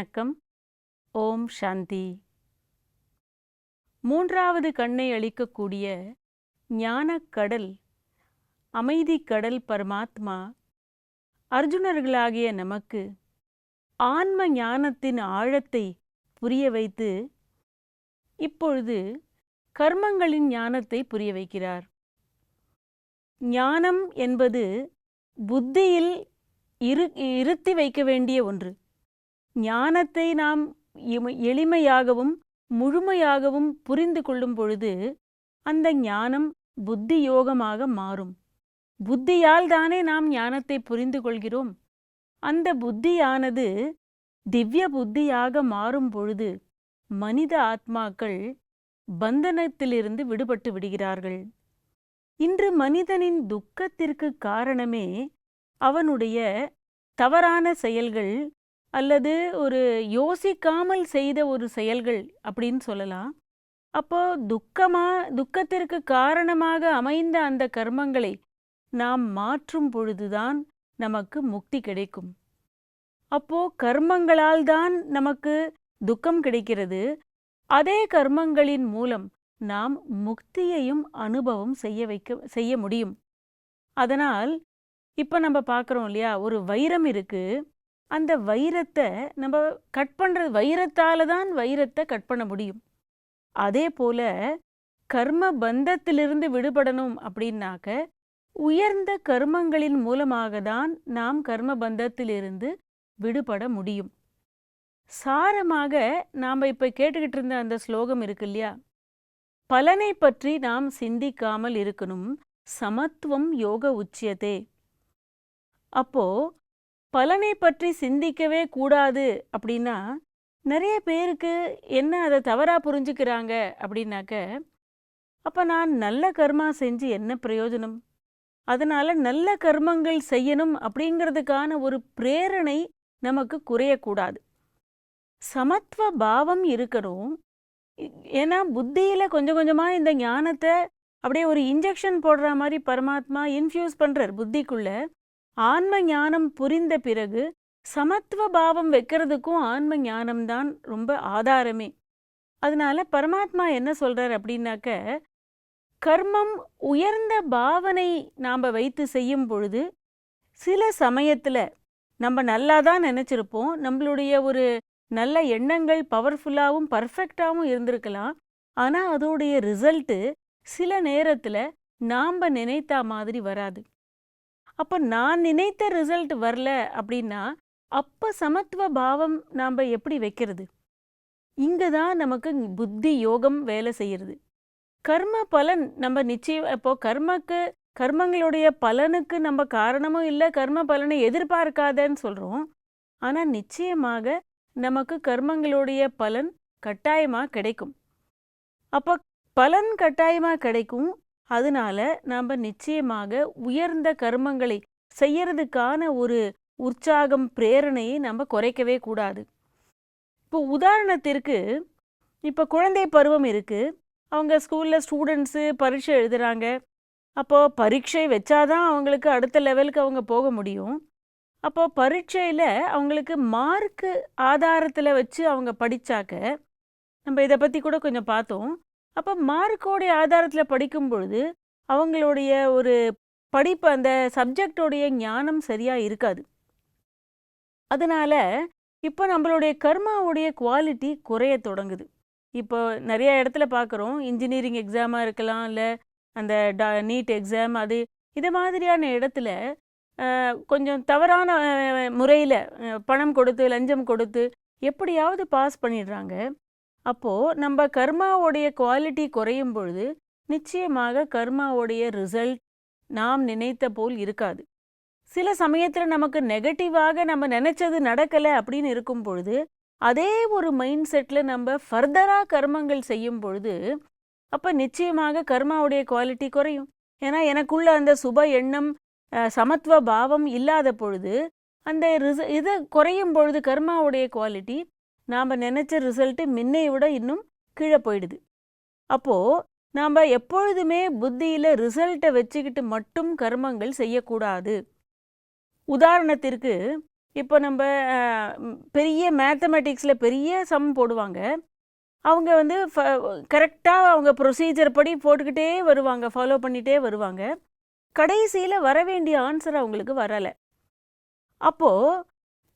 வணக்கம். ஓம் சாந்தி. மூன்றாவது கண்ணை அளிக்கக்கூடிய ஞானக் கடல் அமைதிக் கடல் பரமாத்மா அர்ஜுனர்களாகிய நமக்கு ஆன்ம ஞானத்தின் ஆழத்தை புரிய வைத்து இப்பொழுது கர்மங்களின் ஞானத்தை புரிய வைக்கிறார். ஞானம் என்பது புத்தியில் இரு இருத்தி வைக்க வேண்டிய ஒன்று. ஞானத்தை நாம் எளிமையாகவும் முழுமையாகவும் புரிந்து கொள்ளும் பொழுது அந்த ஞானம் புத்தி யோகமாக மாறும். புத்தியால் தானே நாம் ஞானத்தை புரிந்து கொள்கிறோம். அந்த புத்தியானது திவ்ய புத்தியாக மாறும் பொழுது மனித ஆத்மாக்கள் பந்தனத்திலிருந்து விடுபட்டு விடுகிறார்கள். இன்று மனிதனின் துக்கத்திற்கு காரணமே அவனுடைய தவறான செயல்கள் அல்லது ஒரு யோசிக்காமல் செய்த ஒரு செயல்கள் அப்படின்னு சொல்லலாம். அப்போ துக்கமா துக்கத்திற்கு காரணமாக அமைந்த அந்த கர்மங்களை நாம் மாற்றும் பொழுதுதான் நமக்கு முக்தி கிடைக்கும். அப்போ கர்மங்களால் தான் நமக்கு துக்கம் கிடைக்கிறது. அதே கர்மங்களின் மூலம் நாம் முக்தியையும் அனுபவம் செய்ய வைக்க செய்ய முடியும். அதனால் இப்போ நம்ம பார்க்குறோம் இல்லையா ஒரு வைரம் இருக்கு. அந்த வைரத்தை நம்ம கட் பண்ணுறது வைரத்தால தான் வைரத்தை கட் பண்ண முடியும். அதே போல கர்ம பந்தத்திலிருந்து விடுபடணும் அப்படின்னாக்க உயர்ந்த கர்மங்களின் மூலமாக தான் நாம் கர்ம பந்தத்திலிருந்து விடுபட முடியும். சாரமாக நாம் இப்போ கேட்டுக்கிட்டு இருந்த அந்த ஸ்லோகம் இருக்கு இல்லையா? பலனை பற்றி நாம் சிந்திக்காமல் இருக்கணும் சமத்துவம் யோக உச்சியதே. அப்போ பலனை பற்றி சிந்திக்கவே கூடாது அப்படின்னா நிறைய பேருக்கு என்ன அதை தவறாக புரிஞ்சுக்கிறாங்க அப்படின்னாக்க அப்போ நான் நல்ல கர்மா செஞ்சு என்ன பிரயோஜனம்? அதனால் நல்ல கர்மங்கள் செய்யணும் அப்படிங்கிறதுக்கான ஒரு பிரேரணை நமக்கு குறையக்கூடாது. சமத்துவ பாவம் இருக்கணும். ஏன்னா புத்தியில் கொஞ்சம் கொஞ்சமாக இந்த ஞானத்தை அப்படியே ஒரு இன்ஜெக்ஷன் போடுற மாதிரி பரமாத்மா இன்ஃப்யூஸ் பண்ணுறார் புத்திக்குள்ளே. ஆன்ம ஞானம் புரிந்த பிறகு சமத்துவ பாவம் வைக்கிறதுக்கும் ஆன்ம ஞானம்தான் ரொம்ப ஆதாரமே. அதனால பரமாத்மா என்ன சொல்றார் அப்படின்னாக்க கர்மம் உயர்ந்த பாவனை நாம் வைத்து செய்யும் பொழுது சில சமயத்துல நம்ம நல்லா தான் நினைச்சிருப்போம் நம்மளுடைய ஒரு நல்ல எண்ணங்கள் பவர்ஃபுல்லாகவும் பர்ஃபெக்டாகவும் இருந்திருக்கலாம். ஆனா அதோடைய ரிசல்ட்டு சில நேரத்துல நாம நினைத்த மாதிரி வராது. அப்ப நான் நினைத்த ரிசல்ட் வரல அப்படின்னா அப்ப சமத்துவ பாவம் நாம எப்படி வைக்கிறது? இங்க தான் நமக்கு புத்தி யோகம் வேலை செய்யறது. கர்ம பலன் நம்ம நிச்சயம் இப்போ கர்மக்கு கர்மங்களுடைய பலனுக்கு நம்ம காரணமும் இல்லை கர்ம பலனை எதிர்பார்க்காதன்னு சொல்றோம். ஆனா நிச்சயமாக நமக்கு கர்மங்களுடைய பலன் கட்டாயமா கிடைக்கும். அப்ப பலன் கட்டாயமா கிடைக்கும் அதனால நாம் நிச்சயமாக உயர்ந்த கர்மங்களை செய்யறதுக்கான ஒரு உற்சாகம் பிரேரணையை நம்ம குறைக்கவே கூடாது. இப்போ உதாரணத்திற்கு இப்போ குழந்தை பருவம் இருக்குது அவங்க ஸ்கூலில் ஸ்டூடெண்ட்ஸு பரீட்சை எழுதுகிறாங்க அப்போ பரீட்சை வச்சாதான் அவங்களுக்கு அடுத்த லெவலுக்கு அவங்க போக முடியும். அப்போ பரீட்சையில் அவங்களுக்கு மார்க்கு ஆதாரத்தில் வச்சு அவங்க படித்தாக்க நம்ம இதை பற்றி கூட கொஞ்சம் பார்த்தோம். அப்போ மார்க்கோடைய ஆதாரத்தில் படிக்கும் பொழுது அவங்களுடைய ஒரு படிப்பு அந்த சப்ஜெக்டோடைய ஞானம் சரியாக இருக்காது. அதனால் இப்போ நம்மளுடைய கர்மாவுடைய குவாலிட்டி குறைய தொடங்குது. இப்போ நிறைய இடத்துல பார்க்குறோம் இன்ஜினியரிங் எக்ஸாமாக இருக்கலாம் இல்லை அந்த ட நீட் எக்ஸாம் அது இது மாதிரியான இடத்துல கொஞ்சம் தவறான முறையில் பணம் கொடுத்து லஞ்சம் கொடுத்து எப்படியாவது பாஸ் பண்ணிடுறாங்க. அப்போது நம்ம கர்மாவுடைய குவாலிட்டி குறையும் பொழுது நிச்சயமாக கர்மாவுடைய ரிசல்ட் நாம் நினைத்த போல் இருக்காது. சில சமயத்தில் நமக்கு நெகட்டிவாக நம்ம நினைச்சது நடக்கலை அப்படின்னு இருக்கும் பொழுது அதே ஒரு மைண்ட் செட்டில் நம்ம ஃபர்தராக கர்மங்கள் செய்யும் பொழுது அப்போ நிச்சயமாக கர்மாவுடைய குவாலிட்டி குறையும். ஏன்னா எனக்குள்ள அந்த சுப எண்ணம் சமத்துவ பாவம் இல்லாத பொழுது அந்த ரிச இது குறையும் பொழுது கர்மாவுடைய குவாலிட்டி நாம் நினச்ச ரிசல்ட்டு முன்னைய விட இன்னும் கீழே போயிடுது. அப்போது நாம் எப்பொழுதுமே புத்தியில் ரிசல்ட்டை வச்சுக்கிட்டு மட்டும் கர்மங்கள் செய்யக்கூடாது. உதாரணத்திற்கு இப்போ நம்ம பெரிய மேத்தமெட்டிக்ஸில் பெரிய சம் போடுவாங்க. அவங்க வந்து கரெக்டாக அவங்க ப்ரொசீஜர் படி போட்டுக்கிட்டே வருவாங்க ஃபாலோ பண்ணிகிட்டே வருவாங்க. கடைசியில் வர வேண்டிய ஆன்சர் அவங்களுக்கு வரலை. அப்போது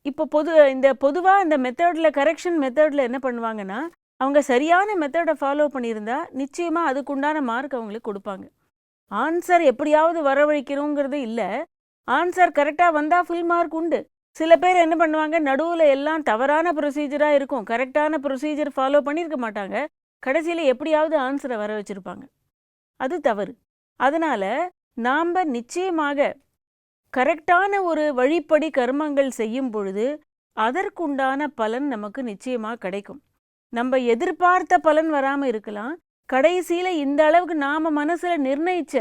இப்போ பொது இந்த பொதுவாக இந்த மெத்தடில் கரெக்ஷன் மெத்தடில் என்ன பண்ணுவாங்கன்னா அவங்க சரியான மெத்தடை ஃபாலோ பண்ணியிருந்தா நிச்சயமாக அதுக்குண்டான மார்க் அவங்களுக்கு கொடுப்பாங்க. ஆன்சர் எப்படியாவது வரவழைக்கிறோங்கிறது இல்லை. ஆன்சர் கரெக்டாக வந்தால் ஃபுல் மார்க் உண்டு. சில பேர் என்ன பண்ணுவாங்க நடுவில் எல்லாம் தவறான ப்ரொசீஜராக இருக்கும். கரெக்டான ப்ரொசீஜர் ஃபாலோ பண்ணியிருக்க மாட்டாங்க. கடைசியில் எப்படியாவது ஆன்சரை வர வச்சுருப்பாங்க. அது தவறு. அதனால் நாம் நிச்சயமாக கரெக்டான ஒரு வழிப்படி கர்மங்கள் செய்யும் பொழுது அதற்குண்டான பலன் நமக்கு நிச்சயமாக கிடைக்கும். நம்ம எதிர்பார்த்த பலன் வராமல் இருக்கலாம். கடைசியில் இந்த அளவுக்கு நாம் மனசில் நிர்ணயிச்ச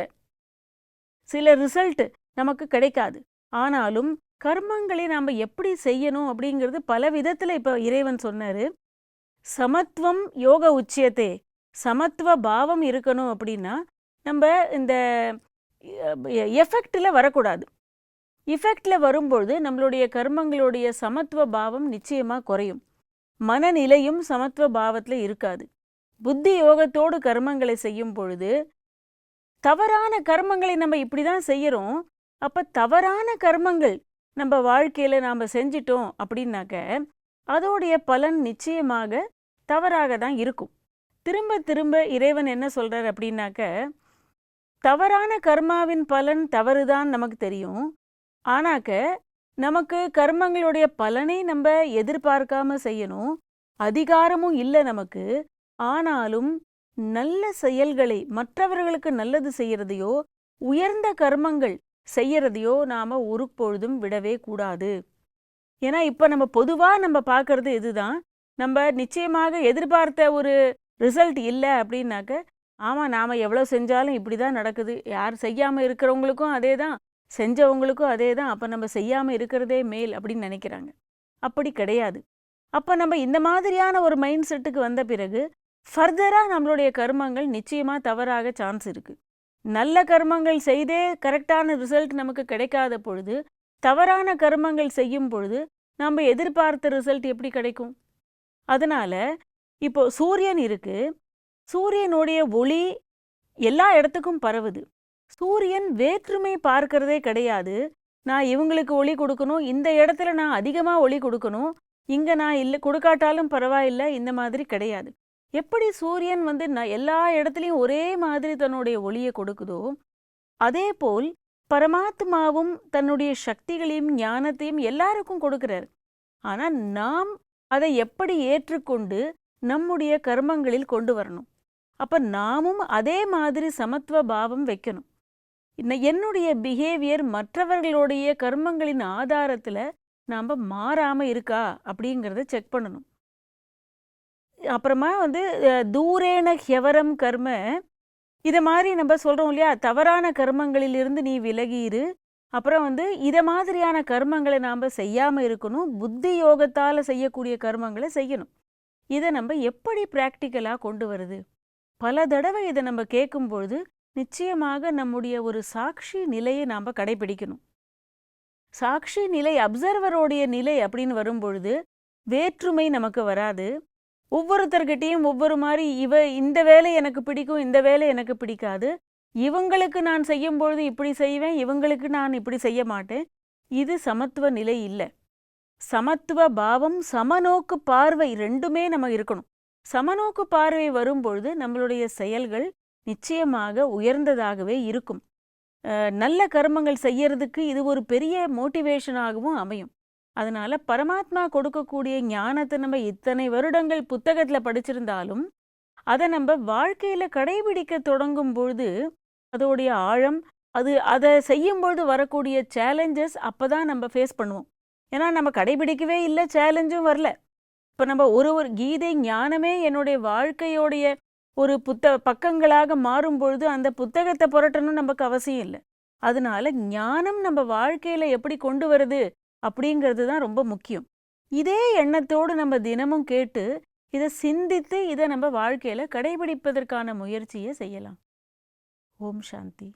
சில ரிசல்ட் நமக்கு கிடைக்காது. ஆனாலும் கர்மங்களை நாம் எப்படி செய்யணும் அப்படிங்கிறது பல விதத்தில் இப்போ இறைவன் சொன்னார். சமத்துவம் யோக உச்சியத்தே சமத்துவ பாவம் இருக்கணும் அப்படின்னா நம்ம இந்த எஃபெக்டில் வரக்கூடாது. இஃபெக்டில் வரும்பொழுது நம்மளுடைய கர்மங்களுடைய சமத்துவ பாவம் நிச்சயமாக குறையும். மனநிலையும் சமத்துவ பாவத்தில் இருக்காது. புத்தி யோகத்தோடு கர்மங்களை செய்யும் பொழுது தவறான கர்மங்களை நம்ம இப்படி தான் செய்கிறோம் அப்போ தவறான கர்மங்கள் நம்ம வாழ்க்கையில் நாம் செஞ்சிட்டோம் அப்படின்னாக்க அதோடைய பலன் நிச்சயமாக தவறாக தான் இருக்கும். திரும்ப திரும்ப இறைவன் என்ன சொல்கிறார் அப்படின்னாக்க தவறான கர்மாவின் பலன் தவறுதான் நமக்கு தெரியும். ஆனாக்க நமக்கு கர்மங்களுடைய பலனை நம்ம எதிர்பார்க்காம செய்யணும். அதிகாரமும் இல்லை நமக்கு. ஆனாலும் நல்ல செயல்களை மற்றவர்களுக்கு நல்லது செய்யறதையோ உயர்ந்த கர்மங்கள் செய்யறதையோ நாம ஒரு பொழுதும் விடவே கூடாது. ஏன்னா இப்போ நம்ம பொதுவாக நம்ம பார்க்கறது இதுதான். நம்ம நிச்சயமாக எதிர்பார்த்த ஒரு ரிசல்ட் இல்லை அப்படின்னாக்க ஆமாம் நாம் எவ்வளோ செஞ்சாலும் இப்படி தான் நடக்குது. யார் செய்யாமல் இருக்கிறவங்களுக்கும் அதே தான் செஞ்சவங்களுக்கும் அதே தான். அப்போ நம்ம செய்யாமல் இருக்கிறதே மேல் அப்படின்னு நினைக்கிறாங்க. அப்படி கிடையாது. அப்போ நம்ம இந்த மாதிரியான ஒரு மைண்ட் செட்டுக்கு வந்த பிறகு ஃபர்தராக நம்மளுடைய கர்மங்கள் நிச்சயமாக தவறாக சான்ஸ் இருக்குது நல்ல கர்மங்கள் செய்தே கரெக்டான ரிசல்ட் நமக்கு கிடைக்காத பொழுது தவறான கர்மங்கள் செய்யும் பொழுது நம்ம எதிர்பார்த்த ரிசல்ட் எப்படி கிடைக்கும்? அதனால இப்போ சூரியன் இருக்கு. சூரியனுடைய ஒளி எல்லா இடத்துக்கும் பரவுது. சூரியன் வேற்றுமை பார்க்கறதே கிடையாது. நான் இவங்களுக்கு ஒளி கொடுக்கணும் இந்த இடத்துல நான் அதிகமாக ஒளி கொடுக்கணும் இங்கே நான் இல்லை கொடுக்காட்டாலும் பரவாயில்லை இந்த மாதிரி கிடையாது. எப்படி சூரியன் வந்து நான் எல்லா இடத்துலையும் ஒரே மாதிரி தன்னுடைய ஒளியை கொடுக்குதோ அதே போல் பரமாத்மாவும் தன்னுடைய சக்திகளையும் ஞானத்தையும் எல்லாருக்கும் கொடுக்கிறார். ஆனால் நாம் அதை எப்படி ஏற்றுக்கொண்டு நம்முடைய கர்மங்களில் கொண்டு வரணும்? அப்ப நாமும் அதே மாதிரி சமத்துவ பாவம் வைக்கணும். என்னுடைய பிஹேவியர் மற்றவர்களுடைய கர்மங்களின் ஆதாரத்தில் நாம் மாறாம இருக்கா அப்படிங்கிறத செக் பண்ணணும். அப்புறமா வந்து தூரேன ஹெவரம் கர்ம இதை மாதிரி நம்ம சொல்கிறோம் இல்லையா? தவறான கர்மங்களிலிருந்து நீ விலகியிரு. அப்புறம் வந்து இதை மாதிரியான கர்மங்களை நாம் செய்யாமல் இருக்கணும். புத்தி யோகத்தால் செய்யக்கூடிய கர்மங்களை செய்யணும். இதை நம்ம எப்படி ப்ராக்டிக்கலாக கொண்டு வருது? பல தடவை இதை நம்ம கேட்கும் பொழுது நிச்சயமாக நம்முடைய ஒரு சாட்சி நிலையை நாம் கடைபிடிக்கணும். சாட்சி நிலை அப்சர்வரோடைய நிலை அப்படின்னு வரும்பொழுது வேற்றுமை நமக்கு வராது. ஒவ்வொருத்தர்கிட்டயும் ஒவ்வொரு மாதிரி இவ இந்த வேலை எனக்கு பிடிக்கும் இந்த வேலை எனக்கு பிடிக்காது. இவங்களுக்கு நான் செய்யும் பொழுது இப்படி செய்வேன் இவங்களுக்கு நான் இப்படி செய்ய மாட்டேன். இது சமத்துவ நிலை இல்லை. சமத்துவ பாவம் சமநோக்கு பார்வை ரெண்டுமே நம்ம இருக்கணும். சமநோக்கு பார்வை வரும்பொழுது நம்மளுடைய செயல்கள் நிச்சயமாக உயர்ந்ததாகவே இருக்கும். நல்ல கர்மங்கள் செய்யறதுக்கு இது ஒரு பெரிய மோட்டிவேஷனாகவும் அமையும். அதனால பரமாத்மா கொடுக்கக்கூடிய ஞானத்தை நம்ம இத்தனை வருடங்கள் புத்தகத்துல படிச்சிருந்தாலும் அதை நம்ம வாழ்க்கையில கடைபிடிக்க தொடங்கும் பொழுது அதோடைய ஆழம் அது அதை செய்யும்பொழுது வரக்கூடிய சேலஞ்சஸ் அப்பதான் நம்ம ஃபேஸ் பண்ணுவோம். ஏன்னா நம்ம கடைபிடிக்கவே இல்லை சேலஞ்சும் வரல. இப்போ நம்ம ஒரு ஒரு கீதை ஞானமே என்னுடைய வாழ்க்கையோடைய ஒரு புத்த பக்கங்களாக மாறும் பொழுது அந்த புத்தகத்தை புரட்டணும் நமக்கு அவசியம் இல்லை. அதனால ஞானம் நம்ம வாழ்க்கையில எப்படி கொண்டு வருது அப்படிங்கிறது தான் ரொம்ப முக்கியம். இதே எண்ணத்தோடு நம்ம தினமும் கேட்டு இதை சிந்தித்து இதை நம்ம வாழ்க்கையில கடைபிடிப்பதற்கான முயற்சியை செய்யலாம். ஓம் சாந்தி.